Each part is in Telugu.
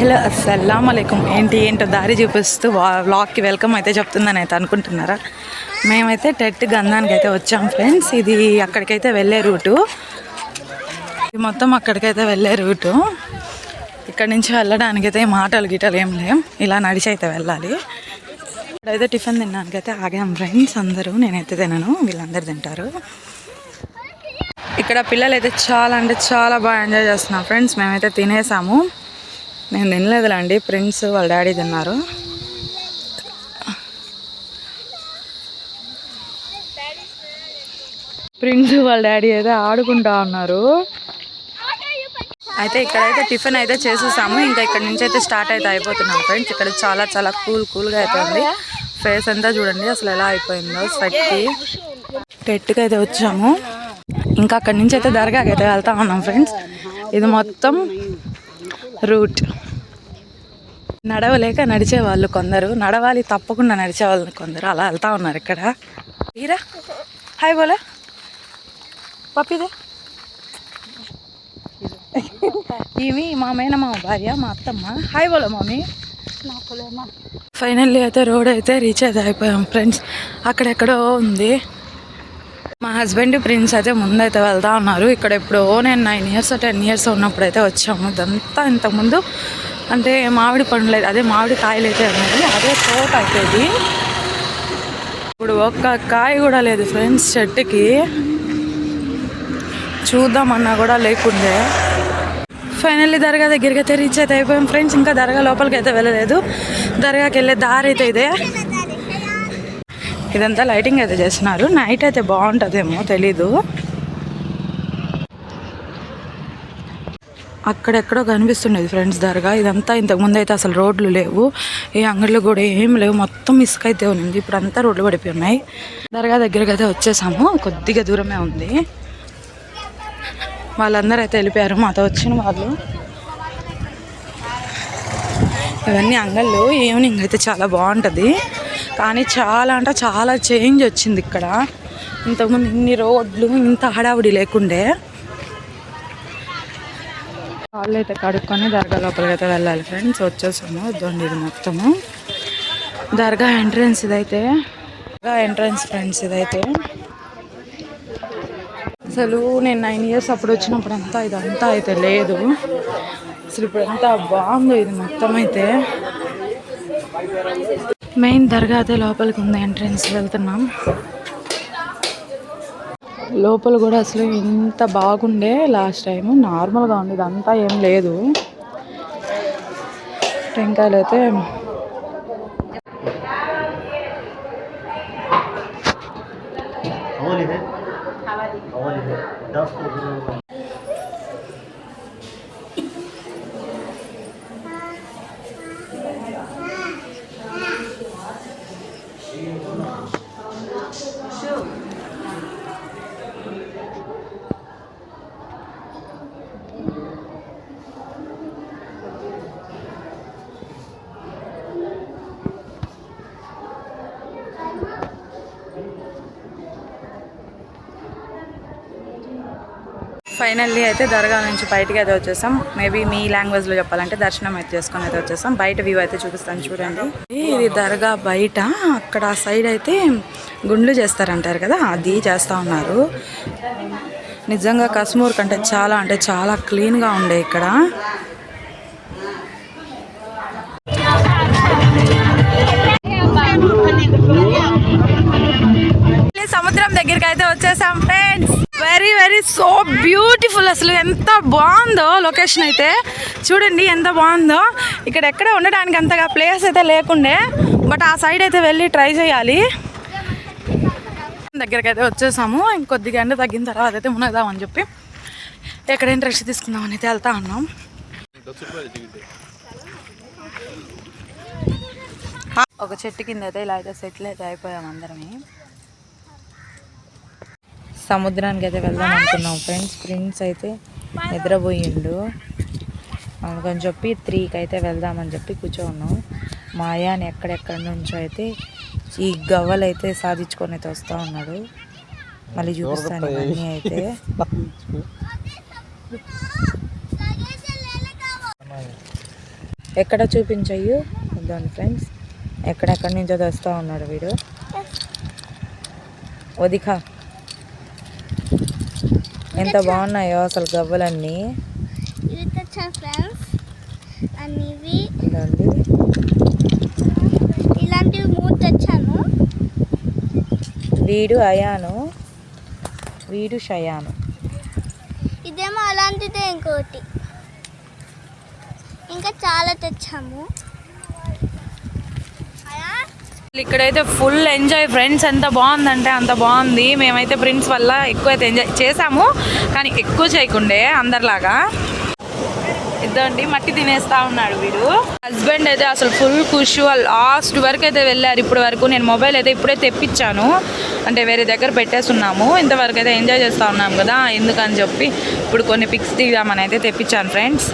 హలో అస్సలం అలైకుం ఏంటి ఏంటో దారి చూపిస్తూ వ్లాగ్కి వెల్కమ్ అయితే చెప్తుందని అయితే అనుకుంటున్నారా? మేమైతే టెట్ గంధానికి అయితే వచ్చాం ఫ్రెండ్స్. ఇది అక్కడికైతే వెళ్ళే రూటు. ఇది మొత్తం అక్కడికైతే వెళ్ళే రూటు. ఇక్కడ నుంచి వెళ్ళడానికైతే మాటలు ఆటలు గిటలు ఏం లేం ఇలా నడిచి అయితే వెళ్ళాలి. ఇక్కడైతే టిఫిన్ తినడానికైతే ఆగాం ఫ్రెండ్స్ అందరూ. నేనైతే తినను వీళ్ళందరూ తింటారు. ఇక్కడ పిల్లలు అయితే చాలా అంటే చాలా బాగా ఎంజాయ్ చేస్తున్నారు ఫ్రెండ్స్. మేమైతే తినేసాము. నేను తినలేదులేండి ప్రిన్స్ వాళ్ళ డాడీ తిన్నారు. ప్రిన్స్ వాళ్ళ డాడీ అయితే ఆడుకుంటా ఉన్నారు. అయితే ఇక్కడైతే టిఫిన్ అయితే చేసేసాము. ఇంకా ఇక్కడ నుంచి అయితే స్టార్ట్ అయితే అయిపోతున్నాం ఫ్రెండ్స్. ఇక్కడ చాలా చాలా కూల్ కూల్గా అయితే ఉంది. ఫేస్ అంతా చూడండి అసలు ఎలా అయిపోయిందో స్వెట్కి టెట్గా అయితే వచ్చాము. ఇంకా అక్కడి నుంచి అయితే దర్గాకి అయితే వెళ్తా ఉన్నాం ఫ్రెండ్స్. ఇది మొత్తం రూట్. నడవలేక నడిచే వాళ్ళు కొందరు. నడవాలి తప్పకుండా నడిచే వాళ్ళు కొందరు. అలా వెళ్తా ఉన్నారు ఇక్కడ. తీరా హాయ్ బోలా. పప్పిదే. ఇవి మా మేనమామ భార్య మా అత్తమ్మ. హాయ్ బోలో మమ్మీ. ఫైనల్లీ అయితే రోడ్ అయితే రీచ్ అయితే అయిపోయాం ఫ్రెండ్స్ అక్కడెక్కడో ఉంది. మా హస్బెండ్ ప్రిన్స్ అయితే ముందైతే వెళ్తా ఉన్నారు. ఇక్కడ ఇప్పుడు నేను నైన్ ఇయర్స్ టెన్ ఇయర్స్ ఉన్నప్పుడు అయితే వచ్చాము. ఇదంతా ఇంతకుముందు అంటే మామిడి పండ్లు అయితే అదే మామిడి కాయలు అయితే ఉన్నాయి అదే తోట అయితే ఇప్పుడు ఒక్క కాయ కూడా లేదు ఫ్రెండ్స్ చెట్టుకి. చూద్దామన్నా కూడా లేకుండే. ఫైనల్లీ దర్గా దగ్గరికి అయితే రీచ్ అయితే అయిపోయాం. ఫ్రెండ్స్ ఇంకా దర్గా లోపలికి అయితే వెళ్ళలేదు. దర్గాకి వెళ్ళే దారి అయితే ఇదే. ఇదంతా లైటింగ్ అయితే చేస్తున్నారు. నైట్ అయితే బాగుంటుందేమో తెలీదు. అక్కడెక్కడో కనిపిస్తుండేది ఫ్రెండ్స్ దర్గా. ఇదంతా ఇంతకుముందు అయితే అసలు రోడ్లు లేవు. ఏ అంగళ్ళు కూడా ఏం లేవు. మొత్తం ఇసుక అయితే ఉంది ఇప్పుడు అంతా రోడ్లు పడిపోయి ఉన్నాయి దర్గా దగ్గరికి అయితే వచ్చేసాము. కొద్దిగా దూరమే ఉంది. వాళ్ళందరూ అయితే వెళ్ళిపోయారు. మాతో వచ్చిన వాళ్ళు. ఇవన్నీ అంగళ్ళు. ఈవినింగ్ అయితే చాలా బాగుంటుంది. కానీ చాలా అంటే చాలా చేంజ్ వచ్చింది ఇక్కడ. ఇంతకుముందు ఇన్ని రోడ్లు ఇంత హడావుడి లేకుండే. వాళ్ళు అయితే కడుక్కొని దర్గా లోపలికి అయితే వెళ్ళాలి ఫ్రెండ్స్. వచ్చేసాము ఇదండి ఇది మొత్తము. దర్గా ఎంట్రన్స్ ఇదైతే. దర్గా ఎంట్రన్స్ ఫ్రెండ్స్ ఇదైతే. అసలు నేను నైన్ ఇయర్స్ అప్పుడు వచ్చినప్పుడు అంతా ఇదంతా అయితే లేదు. అసలు ఇప్పుడు ఎంత బాగుంది ఇది మొత్తం అయితే. మెయిన్ దర్గా అయితే లోపలికి ఉంది ఎంట్రన్స్ వెళ్తున్నాం. లోపల కూడా అసలు ఇంత బాగుండే లాస్ట్ టైం నార్మల్గా ఉంది ఇదంతా ఏం లేదు. టెంకాయలు అయితే ఫైనల్లీ అయితే దర్గా నుంచి బయటకి అయితే వచ్చేసాం. మేబీ మీ లాంగ్వేజ్లో చెప్పాలంటే దర్శనం అయితే చేసుకొని అయితే వచ్చేసాం. బయట వ్యూ అయితే చూపిస్తాను చూడండి. ఇది దర్గా బయట. అక్కడ సైడ్ అయితే గుండ్లు చేస్తారంటారు కదా అది చేస్తూ ఉన్నారు. నిజంగా కశ్మూర్ కంటే చాలా అంటే చాలా క్లీన్గా ఉండే ఇక్కడ. సముద్రం దగ్గరికి అయితే వచ్చేసాం ఫ్రెండ్స్ అసలు అసలు ఎంత బాగుందో లొకేషన్ అయితే. చూడండి ఎంత బాగుందో. ఇక్కడ ఎక్కడ ఉండడానికి అంతగా ప్లేస్ అయితే లేకుండే. బట్ ఆ సైడ్ అయితే వెళ్ళి ట్రై చేయాలి. దగ్గరికి అయితే వచ్చేసాము. ఇంకొద్దిగా ఎండ తగ్గిన తర్వాత అయితే మునగదామని చెప్పి ఎక్కడైనా రెస్ట్ తీసుకుందామని అయితే వెళ్తా ఉన్నాం. ఒక చెట్టు కింద అయితే ఇలా అయితే సెటిల్ అయితే అయిపోయాం అందరమే. సముద్రానికి అయితే వెళ్దాం అనుకున్నాం ఫ్రెండ్స్. ఫ్రెండ్స్ అయితే నిద్రపోయిండు. అందుకని చెప్పి త్రీకి అయితే వెళ్దామని చెప్పి కూర్చోన్నాం. మా అయాని ఎక్కడెక్కడి నుంచో అయితే ఈ గవ్వలు అయితే సాధించుకొని అయితే వస్తూ ఉన్నాడు. మళ్ళీ చూపిస్తాను ఇవన్నీ అయితే. ఎక్కడ చూపించయ్యు ఇద్దాం ఫ్రెండ్స్. ఎక్కడెక్కడి నుంచో తెస్తా ఉన్నాడు వీడు. వదిక. ఎంత బాగున్నాయో అసలు గవ్వలన్నీ. ఇలాంటివి మూడు తెచ్చాను వీడు అయాను. వీడు షయాను. ఇదేమో అలాంటిదే ఇంకోటి. ఇంకా చాలా తెచ్చాము. ఇక్కడైతే ఫుల్ ఎంజాయ్. ఫ్రెండ్స్ ఎంత బాగుందంటే అంత బాగుంది. మేమైతే ప్రిన్స్ వల్ల ఎక్కువ అయితే ఎంజాయ్ చేసాము. కానీ ఎక్కువ చేయకుండే అందరిలాగా. ఇద్దండి మట్టి తినేస్తా ఉన్నాడు వీడు. హస్బెండ్ అయితే అసలు ఫుల్ ఖుషి. లాస్ట్ వరకు అయితే వెళ్ళారు. ఇప్పటి వరకు నేను మొబైల్ అయితే ఇప్పుడే తెప్పించాను. అంటే వేరే దగ్గర పెట్టేస్తున్నాము. ఇంతవరకు అయితే ఎంజాయ్ చేస్తూ ఉన్నాం కదా ఎందుకని చెప్పి ఇప్పుడు కొన్ని పిక్స్ దిగుదామని అయితే తెప్పించాను ఫ్రెండ్స్.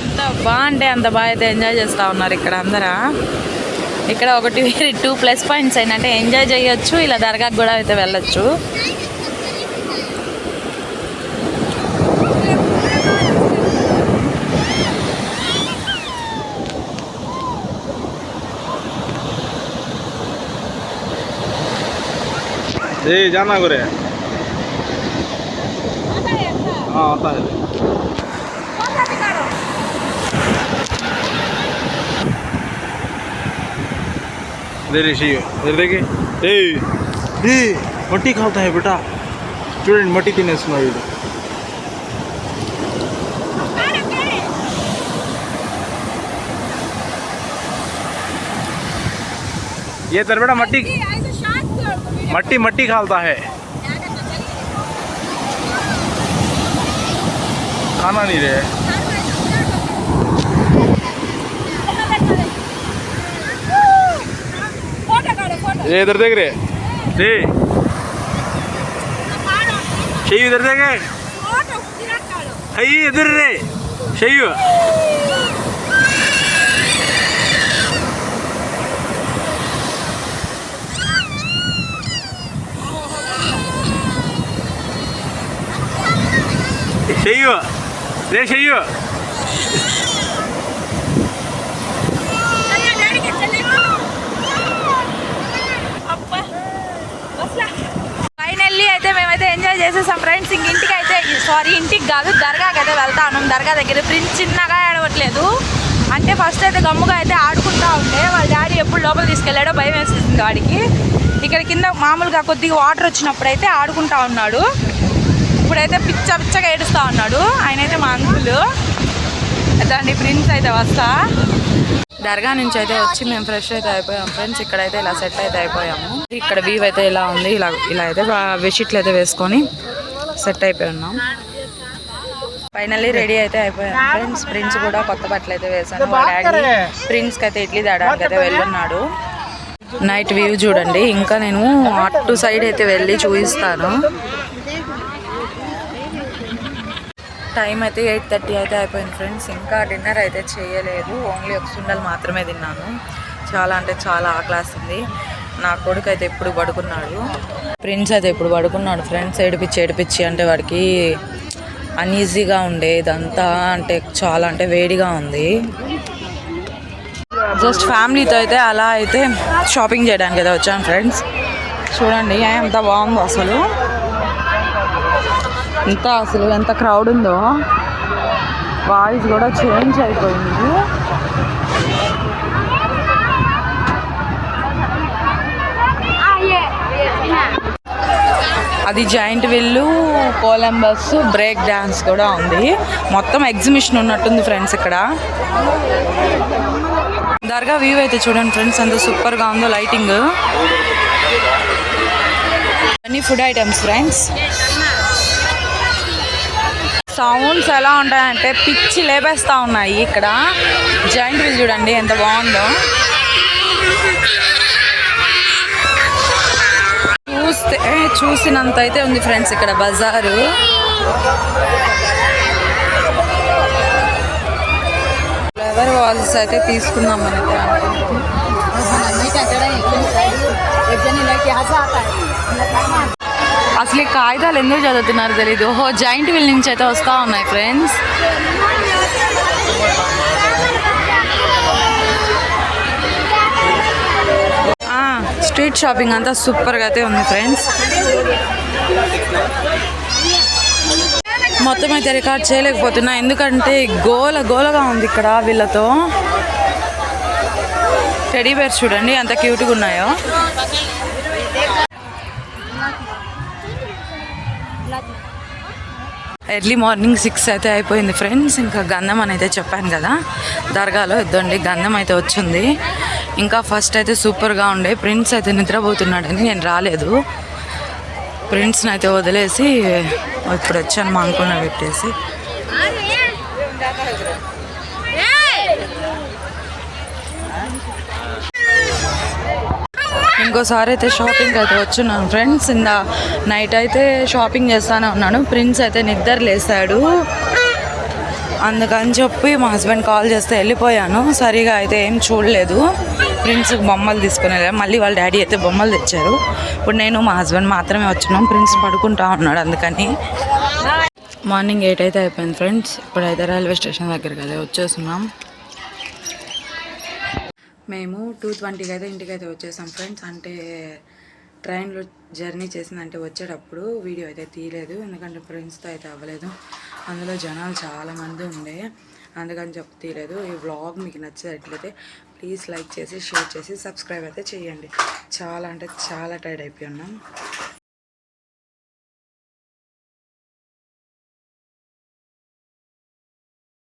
ఎంత బాగుంటే అంత బాగా అయితే ఎంజాయ్ చేస్తూ ఉన్నారు ఇక్కడ అందరా. ఇక్కడ ఒకటి టూ ప్లస్ పాయింట్స్ ఏంటంటే ఎంజాయ్ చేయొచ్చు ఇలా దర్గాకు కూడా అయితే వెళ్ళొచ్చు. జానా గురే. అవుతా इधर मट्टी खाता है बेटा? स्टूडेंट, मट्टी तीन सुना वीडियो ये तर बेटा मट्टी मट्टी मट्टी खालता है। खाना नहीं रहे। ये इधर देख रहे जी शही इधर देखे अई इधर रे शही शही रे शही ఎంజాయ్ చేసేసాం ఫ్రెండ్స్ ఇంక ఇంటికి అయితే సారీ ఇంటికి కాదు దర్గాకి అయితే వెళ్తాను. దర్గా దగ్గర ప్రిన్స్ చిన్నగా ఆడవట్లేదు అంటే ఫస్ట్ అయితే గమ్ముగా అయితే ఆడుకుంటా ఉండే. వాళ్ళ డాడీ ఎప్పుడు లోపల తీసుకెళ్ళాడో భయం వేస్తుంది వాడికి. ఇక్కడ కింద మామూలుగా కొద్దిగా వాటర్ వచ్చినప్పుడు అయితే ఆడుకుంటా ఉన్నాడు. ఇప్పుడైతే పిచ్చ పిచ్చగా ఏడుస్తూ ఉన్నాడు. ఆయన అయితే మా అంకులు దాన్ని ప్రిన్స్ అయితే వస్తా. దర్గా నుంచి అయితే వచ్చి మేము ఫ్రెష్ అయితే అయిపోయాం. ఫ్రెండ్స్ ఇక్కడైతే ఇలా సెట్ అయితే అయిపోయాము. ఇక్కడ వ్యూ అయితే ఇలా ఉంది? ఇలా ఇలా అయితే బెడ్షీట్లు అయితే వేసుకొని సెట్ అయిపోయి ఉన్నాం. ఫైనల్లీ రెడీ అయితే అయిపోయాం. ఫ్రెండ్స్ ప్రిన్స్ కూడా కొత్త బట్టలు అయితే వేసాను మా డాడీ ప్రిన్స్కి అయితే ఇడ్లీ తేడానికి అయితే వెళ్ళున్నాడు. నైట్ వ్యూ చూడండి. ఇంకా నేను అటు సైడ్ అయితే వెళ్ళి చూపిస్తాను టైం అయితే ఎయిట్ థర్టీ అయితే అయిపోయింది ఫ్రెండ్స్. ఇంకా డిన్నర్ అయితే చేయలేదు. ఓన్లీ ఒక సుండలు మాత్రమే తిన్నాను. చాలా అంటే చాలా ఆకలేస్తుంది నా కొడుకు అయితే ఎప్పుడు పడుకున్నాడు. ప్రిన్స్ అయితే ఇప్పుడు పడుకున్నాడు ఫ్రెండ్స్. ఏడిపించి ఏడిపించి అంటే వాడికి అన్ఈజీగా ఉండే. ఇదంతా అంటే చాలా అంటే వేడిగా ఉంది. జస్ట్ ఫ్యామిలీతో అయితే అలా అయితే షాపింగ్ చేయడానికి అయితే వచ్చాను ఫ్రెండ్స్. చూడండి ఎంత బాగుందో అసలు. ఎంత అసలు ఎంత క్రౌడ్ ఉందో. వాయిస్ కూడా చేంజ్ అయిపోయింది. అది జాయింట్ విల్లు కొలంబస్ బ్రేక్ డ్యాన్స్ కూడా ఉంది. మొత్తం ఎగ్జిబిషన్ ఉన్నట్టుంది ఫ్రెండ్స్ ఇక్కడ. దర్గా వ్యూ అయితే చూడండి ఫ్రెండ్స్ ఎంత సూపర్గా ఉందో లైటింగ్ అన్ని ఫుడ్ ఐటమ్స్ ఫ్రెండ్స్ సౌండ్స్ ఎలా ఉంటాయంటే పిచ్చి లేపేస్తూ ఉన్నాయి ఇక్కడ. జాయింట్ వీల్ చూడండి ఎంత బాగుందో. చూస్తే చూసినంత అయితే ఉంది ఫ్రెండ్స్ ఇక్కడ బజారు. ఫ్లవర్ వాల్స్ అయితే తీసుకుందామని అయితే అనుకుంటున్నాం. అసలు ఈ కాగితాలు ఎందుకు చదువుతున్నారు తెలీదు. ఓహో జాయింట్ వీల్ నుంచి అయితే వస్తూ ఉన్నాయి ఫ్రెండ్స్ స్ట్రీట్ షాపింగ్ అంతా సూపర్గా అయితే ఉంది ఫ్రెండ్స్ మొత్తం అయితే రికార్డ్ చేయలేకపోతున్నా ఎందుకంటే గోల గోలగా ఉంది ఇక్కడ వీళ్ళతో. టెడీ బేర్స్ చూడండి ఎంత క్యూట్గా ఉన్నాయో. ఎర్లీ మార్నింగ్ సిక్స్ అయితే అయిపోయింది ఫ్రెండ్స్ ఇంకా గంధం అని అయితే చెప్పాను కదా. దర్గాలో ఇద్దండి. గంధం అయితే వచ్చింది. ఇంకా ఫస్ట్ అయితే సూపర్గా ఉండే. ప్రిన్స్ అయితే నిద్రపోతున్నాడని నేను రాలేదు. ప్రిన్స్ని అయితే వదిలేసి ఇప్పుడు వచ్చాను మా అనుకున్న పెట్టేసి. ఇంకోసారి అయితే షాపింగ్ అయితే వచ్చున్నాను. ఫ్రెండ్స్ ఇందా నైట్ అయితే షాపింగ్ చేస్తానే ఉన్నాను. ప్రిన్స్ అయితే నిద్ర లేసాడు. అందుకని చెప్పి మా హస్బెండ్ కాల్ చేస్తే వెళ్ళిపోయాను. సరిగా అయితే ఏం చూడలేదు. ప్రిన్స్ బొమ్మలు తీసుకుని వెళ్ళాను మళ్ళీ వాళ్ళ డాడీ అయితే బొమ్మలు తెచ్చారు. ఇప్పుడు నేను మా హస్బెండ్ మాత్రమే వచ్చినాం. ప్రిన్స్ పడుకుంటా ఉన్నాడు అందుకని. మార్నింగ్ ఎయిట్ అయితే అయిపోయింది ఫ్రెండ్స్. ఇప్పుడైతే రైల్వే స్టేషన్ దగ్గరికి అయితే వచ్చేస్తున్నాం. మేము టూ ట్వంటీకి అయితే ఇంటికి అయితే వచ్చేసాం ఫ్రెండ్స్ అంటే ట్రైన్లో జర్నీ చేసిందంటే వచ్చేటప్పుడు వీడియో అయితే తీయలేదు. ఎందుకంటే ఫ్రెండ్స్తో అయితే అవ్వలేదు. అందులో జనాలు చాలామంది ఉండే. అందుకని చెప్పి తీయలేదు. ఈ వ్లాగ్ మీకు నచ్చేటట్లయితే ప్లీజ్ లైక్ చేసి షేర్ చేసి సబ్స్క్రైబ్ అయితే చేయండి. చాలా అంటే చాలా టైర్డ్ అయిపోయి ఉన్నాం.